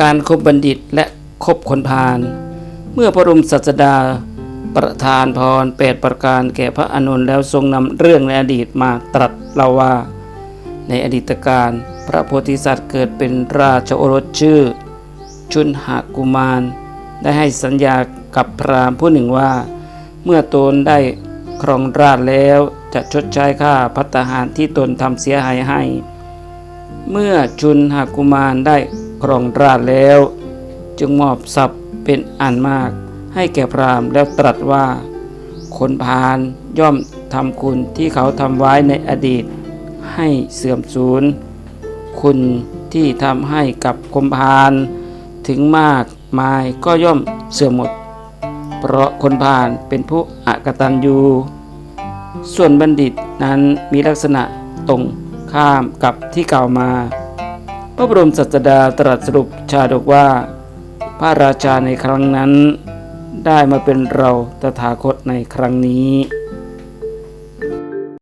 การคบบัณฑิตและคบคนพาลเมื่อพระบรมศาสดาประทานพรแปดประการแก่พระอานนท์แล้วทรงนำเรื่องในอดีตมาตรัสเล่าว่า ในอดีตการพระโพธิสัตว์เกิดเป็นราชโอรสชื่อ ชุนหกุมาร ได้ให้สัญญากับพราหมณ์ผู้หนึ่งว่า เมื่อตนได้ครองราชแล้วจะชดใช้ค่าพัตหารที่ตนทำเสียหายให้ เมื่อชุนหกุมารได้ ครองราชแล้ว จึงมอบทรัพย์เป็นอันมากให้แก่พราหมณ์แล้วตรัสว่า คนพาลย่อมทำคุณที่เขาทำไว้ในอดีต ให้เสื่อมสูญ คุณที่ทำให้กับคมพาลถึงมากมายก็ย่อมเสื่อมหมด เพราะคนพาลเป็นผู้อกตัญญูส่วนบัณฑิตนั้นมีลักษณะตรงข้ามกับที่กล่าวมา ระบรมศาสดาตรัสสรุปชาดกว่า พระราชาในครั้งนั้น ได้มาเป็นเราตถาคตในครั้งนี้